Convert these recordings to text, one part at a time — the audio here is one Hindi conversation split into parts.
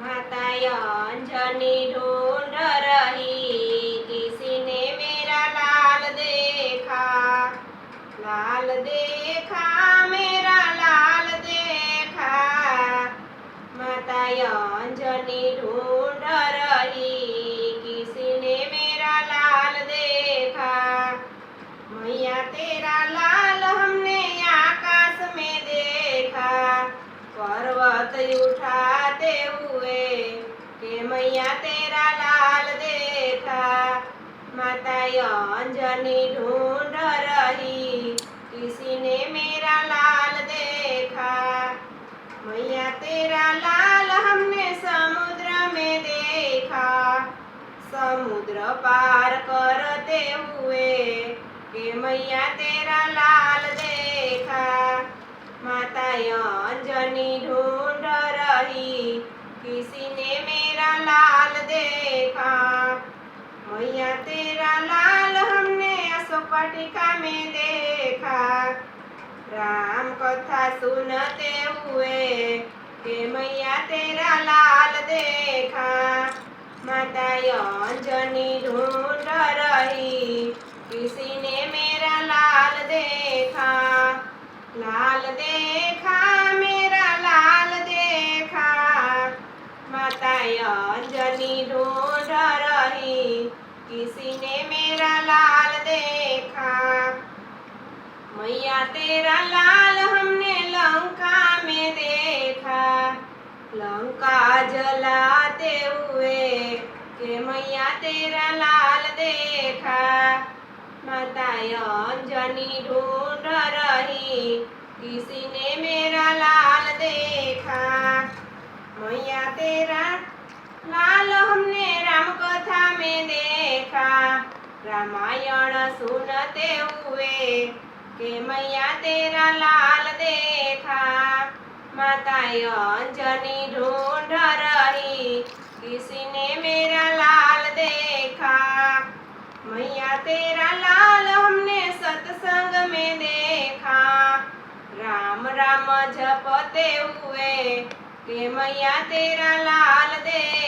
माता अंजनी ढूंढ रही, किसी ने मेरा लाल देखा। रही, किसी ने मेरा लाल देखा। मैया तेरा लाल हमने आकाश में देखा, पर्वत के मैया तेरा लाल देखा। माता अंजनी ढूंढ रही, किसी ने मेरा लाल देखा। मैया तेरा लाल हमने समुद्र में देखा। समुद्र पार करते हुए के मैया तेरा लाल देखा। माता अंजनी ढूंढ रही किसी ने मेरा लाल देखा? मैया तेरा लाल हमने अशोक वाटिका में देखा। राम कथा सुनते हुए के मैया तेरा लाल देखा। माता अंजनी ढूंढ रही किसी ने मेरा लाल देखा? लाल देखा अंजनी ढूंढ रही। किसी ने मेरा लाल देखा। मैया तेरा लाल हमने लंका में देखा। लंका जलाते हुए के मैया तेरा लाल देखा। माता अंजनी ढूंढ रही। किसी लाल हमने राम कथा में देखा। रामायण सुनते हुए के मैया तेरा लाल देखा। माता अंजनी ढूंढ रही किसी ने मेरा लाल देखा? मैया तेरा लाल हमने सत्संग में देखा। राम राम जपते हुए के मैया तेरा लाल देखा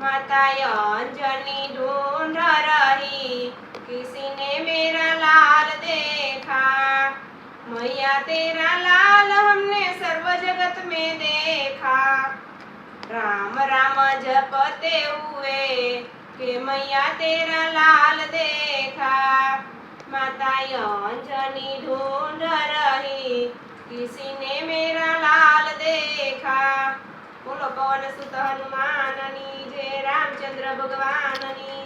माता अंजनी ढूंढ रही। किसी ने मेरा लाल देखा। मैया, तेरा लाल हमने सर्व जगत में देखा। राम राम जपते हुए के मैया, तेरा लाल देखा। माता अंजनी ढूंढ रही। किसी ने मेरा लाल देखा। बोलो, पवन सुत हनुमान जय રામચંદ્ર ભગવાનની